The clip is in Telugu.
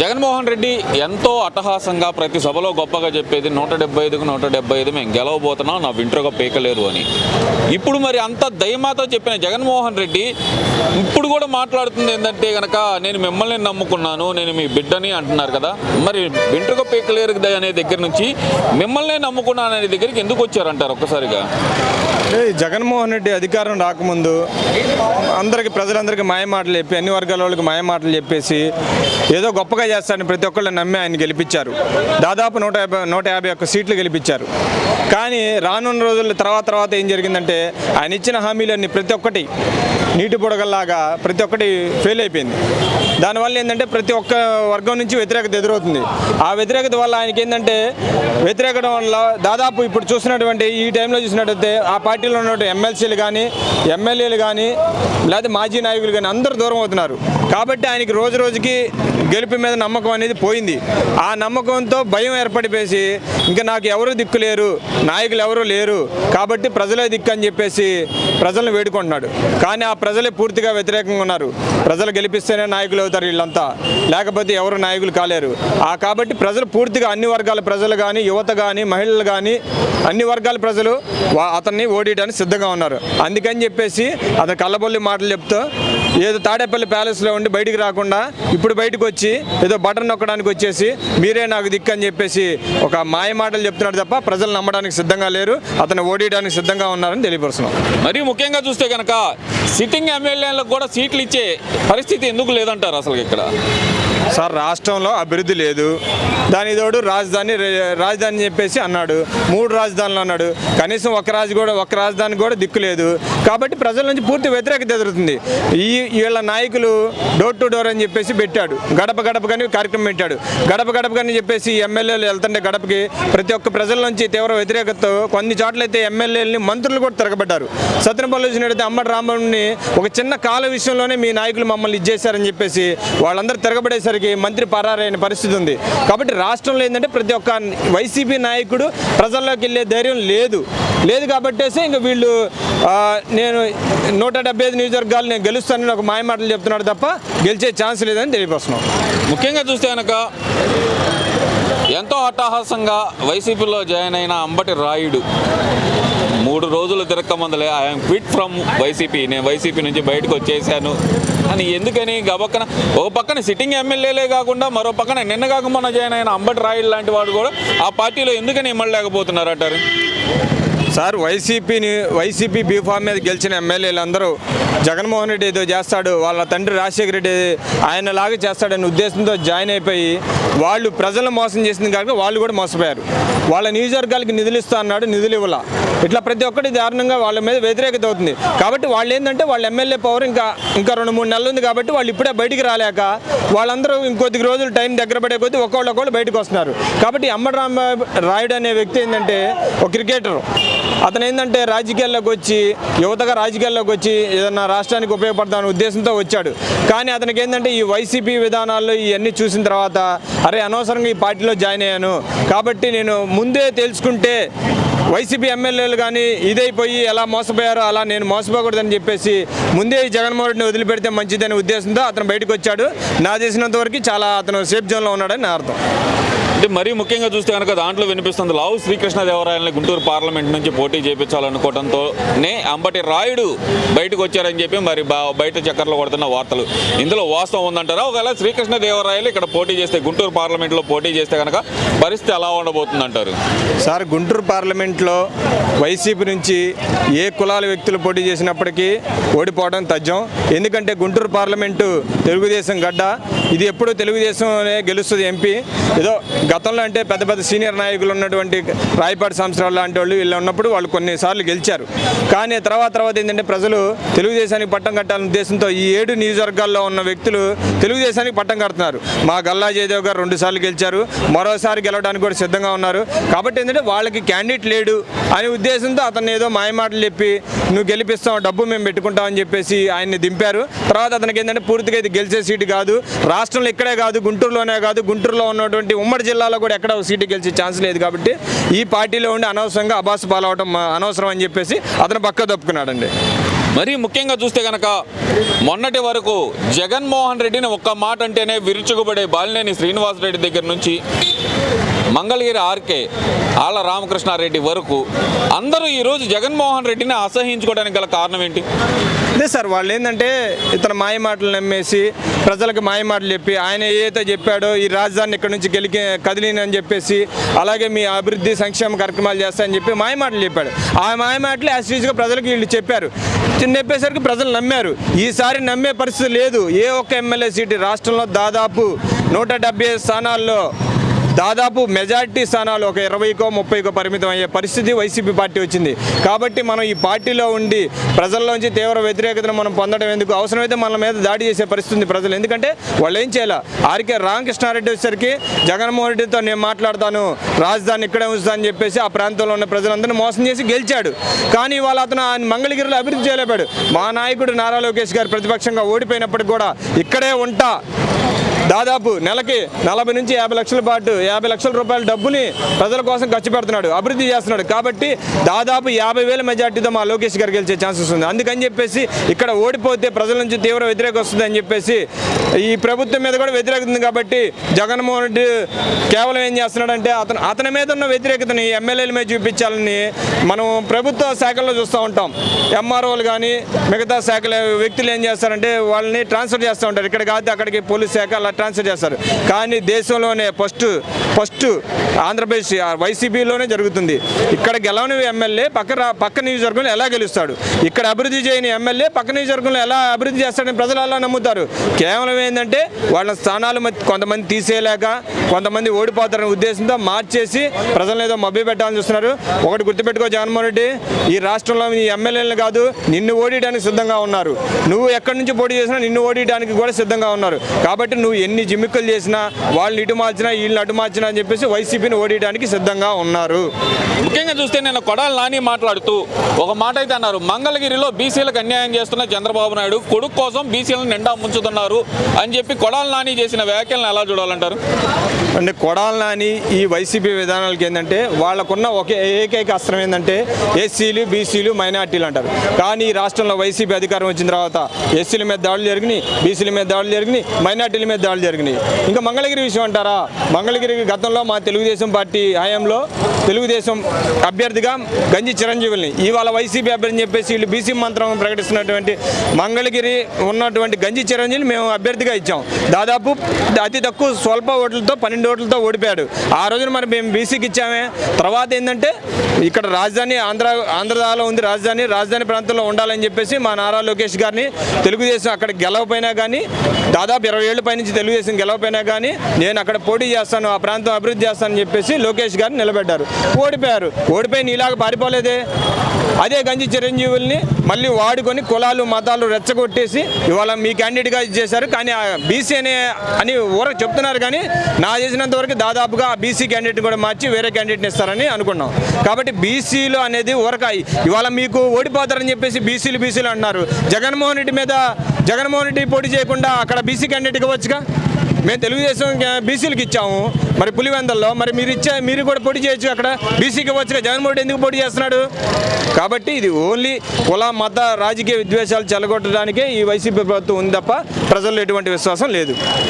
జగన్మోహన్ రెడ్డి ఎంతో అట్టహాసంగా ప్రతి సభలో గొప్పగా చెప్పేది నూట డెబ్బై ఐదుకు నూట డెబ్బై ఐదు మేము గెలవబోతున్నాం నా వింటరుగా పీకలేరు అని. ఇప్పుడు మరి అంత దయమాతో చెప్పిన జగన్మోహన్ రెడ్డి ఇప్పుడు కూడా మాట్లాడుతుంది ఏంటంటే కనుక నేను మిమ్మల్ని నమ్ముకున్నాను నేను మీ బిడ్డని అంటున్నారు కదా. మరి వింటరుగా పీకలేరు అనే దగ్గర నుంచి మిమ్మల్ని నమ్ముకున్నాను అనే దగ్గరికి ఎందుకు వచ్చారంటారు ఒక్కసారిగా? అంటే జగన్మోహన్ రెడ్డి అధికారం రాకముందు అందరికి ప్రజలందరికీ మాయ మాటలు చెప్పి అన్ని వర్గాల వాళ్ళకి మాయ మాటలు చెప్పేసి ఏదో గొప్పగా చేస్తారని ప్రతి ఒక్కళ్ళు నమ్మి ఆయన గెలిపించారు. దాదాపు నూట యాభై నూట యాభై ఒక్క సీట్లు గెలిపించారు. కానీ రానున్న రోజుల తర్వాత తర్వాత ఏం జరిగిందంటే ఆయన ఇచ్చిన హామీలన్నీ ప్రతి ఒక్కటి నీటి బుడగల్లాగా ప్రతి ఒక్కటి ఫెయిల్ అయిపోయింది. దానివల్ల ఏంటంటే ప్రతి ఒక్క వర్గం నుంచి వ్యతిరేకత ఎదురవుతుంది. ఆ వ్యతిరేకత వల్ల ఆయనకి ఏంటంటే వ్యతిరేకత వల్ల దాదాపు ఇప్పుడు చూసినటువంటి ఈ టైంలో చూసినట్టయితే ఆ పార్టీలో ఉన్నటువంటి ఎమ్మెల్సీలు కానీ ఎమ్మెల్యేలు కానీ లేదా మాజీ నాయకులు కానీ అందరూ దూరం అవుతున్నారు. కాబట్టి ఆయనకి రోజు రోజుకి గెలుపు మీద నమ్మకం అనేది పోయింది. ఆ నమ్మకంతో భయం ఏర్పడిపోయి ఇంకా నాకు ఎవరు దిక్కు లేరు నాయకులు ఎవరు లేరు కాబట్టి ప్రజలే దిక్కు అని చెప్పేసి ప్రజలను వేడుకుంటున్నాడు. కానీ ఆ ప్రజలే పూర్తిగా వ్యతిరేకంగా ఉన్నారు. ప్రజలు గెలిపిస్తేనే నాయకులు అవుతారు వీళ్ళంతా లేకపోతే ఎవరు నాయకులు కాలేరు. ఆ కాబట్టి ప్రజలు పూర్తిగా అన్ని వర్గాల ప్రజలు కానీ యువత కానీ మహిళలు కానీ అన్ని వర్గాల ప్రజలు అతన్ని ఓడియడానికి సిద్ధంగా ఉన్నారు. అందుకని చెప్పేసి అతను కళ్ళబొల్లి మాటలు చెప్తూ ఏదో తాడేపల్లి ప్యాలెస్లో ఉండి బయటికి రాకుండా ఇప్పుడు బయటకు వచ్చి ఏదో బటన్ నొక్కడానికి వచ్చేసి మీరే నాకు దిక్కు అని చెప్పేసి ఒక మాయ మాటలు చెప్తున్నాడు తప్ప ప్రజలు నమ్మడానికి సిద్ధంగా లేరు. అతను ఓడియడానికి సిద్ధంగా ఉన్నారని తెలియపరుస్తున్నాం. మరీ ముఖ్యంగా చూస్తే కనుక సిట్టింగ్ ఎమ్మెల్యేలకు కూడా సీట్లు ఇచ్చే పరిస్థితి ఎందుకు లేదంటారు అసలు ఇక్కడ? సార్ రాష్ట్రంలో అభివృద్ధి లేదు. దాని తోడు రాజధాని రాజధాని చెప్పేసి అన్నాడు. మూడు రాజధానులు అన్నాడు. కనీసం ఒక రాజు కూడా ఒక రాజధాని కూడా దిక్కు లేదు. కాబట్టి ప్రజల నుంచి పూర్తి వ్యతిరేకత ఎదురుతుంది. ఈ వీళ్ళ నాయకులు డోర్ టు డోర్ అని చెప్పేసి పెట్టాడు. గడప గడప కానీ కార్యక్రమం పెట్టాడు. గడప గడప కానీ చెప్పేసి ఎమ్మెల్యేలు వెళ్తుంటే గడపకి ప్రతి ఒక్క ప్రజల నుంచి తీవ్ర వ్యతిరేకతతో కొన్ని చోట్లయితే ఎమ్మెల్యేలని మంత్రులు కూడా తిరగబడ్డారు. సత్యనపల్లి వచ్చినట్టయితే అమ్మటి రాంబాబుని ఒక చిన్న కాల విషయంలోనే మీ నాయకులు మమ్మల్ని ఇచ్చేశారని చెప్పేసి వాళ్ళందరూ తిరగబడేసరికి మంత్రి పరారైన పరిస్థితి ఉంది. కాబట్టి రాష్ట్రంలో ఏంటంటే ప్రతి ఒక్క వైసీపీ నాయకుడు ప్రజల్లోకి వెళ్ళే ధైర్యం లేదు. లేదు కాబట్టేసి ఇంకా వీళ్ళు నేను నూట డెబ్బై ఐదు నియోజకవర్గాలు నేను గెలుస్తానని ఒక మాయమాటలు చెప్తున్నాడు తప్ప గెలిచే ఛాన్స్ లేదని తెలియపరుస్తున్నాం. ముఖ్యంగా చూస్తే కనుక ఎంతో అట్టహాసంగా వైసీపీలో జాయిన్ అయిన అంబటి రాయుడు మూడు రోజులు తిరక్కమందలే I am quit from YCP. నేను వైసీపీ నుంచి బయటకు వచ్చేసాను. అని ఎందుకని? గబక్కన ఒక పక్కన సిట్టింగ్ ఎమ్మెల్యేలే కాకుండా మరో పక్కన నిన్న కాక మొన్న జాయిన్ అయిన అంబటి రాయుడు లాంటి వాడు కూడా ఆ పార్టీలో ఎందుకని ఇమ్మడలేకపోతున్నారు అంటారు సార్ వైసీపీని వైసీపీ బీఫామ్ మీద గెలిచిన ఎమ్మెల్యేలు అందరూ జగన్మోహన్ రెడ్డి ఏదో చేస్తాడు వాళ్ళ తండ్రి రాజశేఖర రెడ్డి ఆయన లాగా చేస్తాడనే ఉద్దేశంతో జాయిన్ అయిపోయి వాళ్ళు ప్రజలను మోసం చేసింది కనుక వాళ్ళు కూడా మోసపోయారు. వాళ్ళ నియోజకవర్గాలకి నిధులు ఇస్తా అన్నాడు నిధులు ఇవ్వాల. ఇట్లా ప్రతి ఒక్కటి దారుణంగా వాళ్ళ మీద వ్యతిరేకత అవుతుంది. కాబట్టి వాళ్ళు ఏంటంటే వాళ్ళ ఎమ్మెల్యే పవర్ ఇంకా ఇంకా రెండు మూడు నెలలు ఉంది కాబట్టి వాళ్ళు ఇప్పుడే బయటికి రాలేక వాళ్ళందరూ ఇంకొద్ది రోజులు టైం దగ్గర పడే కొద్దీ ఒక్కొక్కళ్ళు ఒకళ్ళు బయటకు వస్తున్నారు. కాబట్టి అమ్మడి రాయుడు అనే వ్యక్తి ఏంటంటే ఒక క్రికెటర్ అతను ఏంటంటే రాజకీయాల్లోకి వచ్చి యువతగా రాజకీయాల్లోకి వచ్చి ఏదన్నా రాష్ట్రానికి ఉపయోగపడతామనే ఉద్దేశంతో వచ్చాడు. కానీ అతనికి ఏంటంటే ఈ వైసీపీ విధానాల్లో ఇవన్నీ చూసిన తర్వాత అరే అనవసరంగా ఈ పార్టీలో జాయిన్ అయ్యాను. కాబట్టి నేను ముందే తెలుసుకుంటే వైసీపీ ఎమ్మెల్యే ఎమ్మెల్యేలు కానీ ఇదైపోయి ఎలా మోసపోయారో అలా నేను మోసపోకూడదని చెప్పేసి ముందే ఈ జగన్మోహన్ రెడ్డిని వదిలిపెడితే మంచిదనే ఉద్దేశంతో అతను బయటకు వచ్చాడు. నా చేసినంత వరకు చాలా అతను సేఫ్ జోన్లో ఉన్నాడని నా అర్థం. అంటే మరీ ముఖ్యంగా చూస్తే కనుక దాంట్లో వినిపిస్తుంది లావు శ్రీకృష్ణదేవరాయలని గుంటూరు పార్లమెంట్ నుంచి పోటీ చేయించాలనుకోవడంతోనే అంబటి రాయుడు బయటకు వచ్చారని చెప్పి మరి బా- బయట చక్కర్లు కొడుతున్న వార్తలు. ఇందులో వాస్తవం ఉందంటారా? ఒకవేళ శ్రీకృష్ణదేవరాయలు ఇక్కడ పోటీ చేస్తే గుంటూరు పార్లమెంట్లో పోటీ చేస్తే కనుక పరిస్థితి ఎలా ఉండబోతుంది అంటారు సార్ గుంటూరు పార్లమెంట్లో వైసీపీ నుంచి ఏ కులాల వ్యక్తులు పోటీ చేసినప్పటికీ ఓడిపోవడం తథ్యం. ఎందుకంటే గుంటూరు పార్లమెంటు తెలుగుదేశం గడ్డ. ఇది ఎప్పుడు తెలుగుదేశంలోనే గెలుస్తుంది ఎంపీ. ఏదో గతంలో అంటే పెద్ద పెద్ద సీనియర్ నాయకులు ఉన్నటువంటి రాయపాటి సంవత్సరాలు లాంటి వాళ్ళు వీళ్ళు ఉన్నప్పుడు వాళ్ళు కొన్నిసార్లు గెలిచారు. కానీ తర్వాత తర్వాత ఏంటంటే ప్రజలు తెలుగుదేశానికి పట్టం కట్టాలనే ఉద్దేశంతో ఈ ఏడు నియోజకవర్గాల్లో ఉన్న వ్యక్తులు తెలుగుదేశానికి పట్టం కడుతున్నారు. మా గల్లా జయదేవ్ గారు రెండు సార్లు గెలిచారు. మరోసారి గెలవడానికి కూడా సిద్ధంగా ఉన్నారు. కాబట్టి ఏంటంటే వాళ్ళకి క్యాండిడేట్ లేడు అనే ఉద్దేశంతో అతను ఏదో మాయమాటలు చెప్పి నువ్వు గెలిపిస్తావు డబ్బు మేము పెట్టుకుంటామని చెప్పేసి ఆయన్ని దింపారు. తర్వాత అతనికి ఏంటంటే పూర్తిగా ఇది గెలిచే సీటు కాదు. రాష్ట్రంలో ఇక్కడే కాదు గుంటూరులోనే కాదు. గుంటూరులో ఉన్నటువంటి ఉమ్మడి జిల్లా జిల్లాలో కూడా ఎక్కడ సీటు గెలిచే ఛాన్స్ లేదు కాబట్టి ఈ పార్టీలో ఉండి అనవసరంగా అబాస్ పాలవడం అనవసరం అని చెప్పేసి అతను పక్క తప్పుకున్నాడండి మరీ ముఖ్యంగా చూస్తే కనుక మొన్నటి వరకు జగన్మోహన్ రెడ్డిని ఒక్క మాట అంటేనే విరుచుకుపడే బాలినేని శ్రీనివాసరెడ్డి దగ్గర నుంచి మంగళగిరి ఆర్కే ఆళ్ళ రామకృష్ణారెడ్డి వరకు అందరూ ఈరోజు జగన్మోహన్ రెడ్డిని అసహించుకోవడానికి గల కారణం ఏంటి? అదే సార్ వాళ్ళు ఏంటంటే ఇతను మాయ మాటలు నమ్మేసి ప్రజలకు మాయ మాటలు చెప్పి ఆయన ఏదైతే చెప్పాడో ఈ రాజధాని ఇక్కడ నుంచి గెలికి కదిలినని చెప్పేసి అలాగే మీ అభివృద్ధి సంక్షేమ కార్యక్రమాలు చేస్తాయని చెప్పి మాయ మాటలు చెప్పాడు. ఆ మాయ మాటలు యాజ్ ప్రజలకు వీళ్ళు చెప్పారు. చెప్పేసరికి ప్రజలు నమ్మారు. ఈసారి నమ్మే పరిస్థితి లేదు. ఏ ఒక్క ఎమ్మెల్యే సీటు రాష్ట్రంలో దాదాపు నూట స్థానాల్లో దాదాపు మెజార్టీ స్థానాలు ఒక ఇరవైకో ముప్పైకో పరిమితం అయ్యే పరిస్థితి వైసీపీ పార్టీ వచ్చింది. కాబట్టి మనం ఈ పార్టీలో ఉండి ప్రజల్లోంచి తీవ్ర వ్యతిరేకతను మనం పొందడం ఎందుకు అవసరమైతే మన మీద దాడి చేసే పరిస్థితి ప్రజలు. ఎందుకంటే వాళ్ళు ఏం చేయాలి? ఆర్కే రామకృష్ణారెడ్డి వచ్చేసరికి జగన్మోహన్ రెడ్డితో నేను మాట్లాడతాను రాజధాని ఇక్కడే ఉంచుతా చెప్పేసి ఆ ప్రాంతంలో ఉన్న ప్రజలందరినీ మోసం చేసి గెలిచాడు. కానీ వాళ్ళ అతను ఆయన మంగళగిరిలో అభివృద్ధి చేయలేపాడు. మా నాయకుడు నారా లోకేష్ గారు ప్రతిపక్షంగా ఓడిపోయినప్పటికి కూడా ఇక్కడే ఉంటా. దాదాపు నెలకి నలభై నుంచి యాభై లక్షల పాటు యాభై లక్షల రూపాయల డబ్బుని ప్రజల కోసం ఖర్చు పెడుతున్నాడు అభివృద్ధి చేస్తున్నాడు. కాబట్టి దాదాపు యాభై వేల మెజార్టీతో మా లోకేష్ గారు గెలిచే ఛాన్సెస్ ఉంది అందుకని చెప్పేసి ఇక్కడ ఓడిపోతే ప్రజల నుంచి తీవ్ర వ్యతిరేక వస్తుంది అని చెప్పేసి ఈ ప్రభుత్వం మీద కూడా వ్యతిరేకత ఉంది కాబట్టి జగన్మోహన్ రెడ్డి కేవలం ఏం చేస్తున్నాడంటే అతను అతని మీద ఉన్న వ్యతిరేకతని ఎమ్మెల్యేల మీద చూపించాలని మనం ప్రభుత్వ శాఖల్లో చూస్తూ ఉంటాం. ఎంఆర్ఓలు కానీ మిగతా శాఖల వ్యక్తులు ఏం చేస్తారంటే వాళ్ళని ట్రాన్స్ఫర్ చేస్తూ ఉంటారు. ఇక్కడ కాదు అక్కడికి పోలీస్ శాఖ అలా ట్రాన్స్ఫర్ చేస్తారు. కానీ దేశంలోనే ఫస్ట్ ఫస్ట్ ఆంధ్రప్రదేశ్ వైసీపీలోనే జరుగుతుంది. ఇక్కడ గెలవని ఎమ్మెల్యే పక్క పక్క నియోజకవర్గంలో ఎలా గెలుస్తాడు? ఇక్కడ అభివృద్ధి చేయని ఎమ్మెల్యే పక్క నియోజకవర్గంలో ఎలా అభివృద్ధి చేస్తాడని ప్రజలు అలా నమ్ముతారు? కేవలం ఏంటంటే వాళ్ళ స్థానాలు కొంతమంది తీసేయలేక కొంతమంది ఓడిపోతారనే ఉద్దేశంతో మార్చేసి ప్రజలను ఏదో మభ్య పెట్టాలని చూస్తున్నారు. ఒకటి గుర్తుపెట్టుకో జగన్మోహన్ రెడ్డి ఈ రాష్ట్రంలో నీ ఎమ్మెల్యేలు కాదు నిన్ను ఓడియడానికి సిద్ధంగా ఉన్నారు. నువ్వు ఎక్కడి నుంచి పోటీ చేసినా నిన్ను ఓడియడానికి కూడా సిద్ధంగా ఉన్నారు. కాబట్టి నువ్వు ఎన్ని జిమ్మిక్కులు చేసినా వాళ్ళని ఇటు మార్చినా వీళ్ళని అటు మార్చినా అని చెప్పేసి వైసీపీని ఓడియడానికి సిద్ధంగా ఉన్నారు. ముఖ్యంగా చూస్తే నేను కొడాలి నాని మాట్లాడుతూ ఒక మాట అయితే అన్నారు. మంగళగిరిలో బీసీలకు అన్యాయం చేస్తున్న చంద్రబాబు నాయుడు కొడుకు కోసం బీసీలను నిండా ముంచుతున్నారు అని చెప్పి కొడాలి నాని చేసిన వ్యాఖ్యలను ఎలా చూడాలంటారు? అంటే కొడాలి నాని ఈ వైసీపీ విధానాలకి ఏంటంటే వాళ్ళకున్న ఒకే ఏకైక అస్త్రం ఏంటంటే ఎస్సీలు బీసీలు మైనార్టీలు అంటారు. కానీ ఈ రాష్ట్రంలో వైసీపీ అధికారం వచ్చిన తర్వాత ఎస్సీల మీద దాడులు జరిగినాయి బీసీల మీద దాడులు జరిగినాయి మైనార్టీల మీద దాడులు జరిగినాయి. ఇంకా మంగళగిరి విషయం అంటారా? మంగళగిరి గతంలో మా తెలుగుదేశం పార్టీ హయాంలో తెలుగుదేశం అభ్యర్థిగా గంజి చిరంజీవుల్ని ఇవాళ వైసీపీ అభ్యర్థి చెప్పేసి వీళ్ళు బీసీ మంత్రం ప్రకటిస్తున్నటువంటి మంగళగిరి ఉన్నటువంటి గంజి చిరంజీవిని మేము అభ్యర్థిగా ఇచ్చాం. దాదాపు అతి తక్కువ స్వల్ప ఓట్లతో పన్నెండు ఓట్లతో ఓడిపోయాడు. ఆ రోజున మరి మేము బీసీకి ఇచ్చామే. తర్వాత ఏంటంటే ఇక్కడ రాజధాని ఆంధ్ర ఆంధ్రదాలో ఉంది రాజధాని రాజధాని ప్రాంతంలో ఉండాలని చెప్పేసి మా నారా లోకేష్ గారిని తెలుగుదేశం అక్కడ గెలవపోయినా కానీ దాదాపు ఇరవై ఏళ్ళ పైనుంచి తెలుగుదేశం గెలవపోయినా కానీ నేను అక్కడ పోటీ చేస్తాను ఆ ప్రాంతం అభివృద్ధి చేస్తానని చెప్పేసి లోకేష్ గారు నిలబెట్టారు. ఓడిపోయారు. ఓడిపోయి నీలాగా పారిపోలేదే? అదే గంజి చిరంజీవుల్ని మళ్ళీ వాడుకొని కులాలు మతాలు రెచ్చగొట్టేసి ఇవాళ మీ క్యాండిడేట్గా ఇచ్చేశారు కానీ బీసీ అనే అని ఊర చెప్తున్నారు కానీ నా చేసినంత వరకు దాదాపుగా ఆ బీసీ క్యాండిడేట్ కూడా మార్చి వేరే క్యాండిడేట్ని ఇస్తారని అనుకున్నాం. కాబట్టి బీసీలు అనేది ఊరక ఇవాళ మీకు ఓడిపోతారని చెప్పేసి బీసీలు బీసీలు అంటున్నారు. జగన్మోహన్ రెడ్డి మీద జగన్మోహన్ రెడ్డి పోటీ చేయకుండా అక్కడ బీసీ క్యాండిడేట్ ఇవ్వచ్చుగా మేము తెలుగుదేశం బీసీలకు ఇచ్చాము. మరి పులివెందల్లో మరి మీరు ఇచ్చే మీరు కూడా పోటీ చేయొచ్చు అక్కడ. బీసీకి వచ్చిన జగన్మోహన్ రెడ్డి ఎందుకు పోటీ చేస్తున్నాడు? కాబట్టి ఇది ఓన్లీ కుల మత రాజకీయ విద్వేషాలు చెలగొట్టడానికే ఈ వైసీపీ ప్రభుత్వం ఉంది తప్ప ప్రజల్లో ఎటువంటి విశ్వాసం లేదు.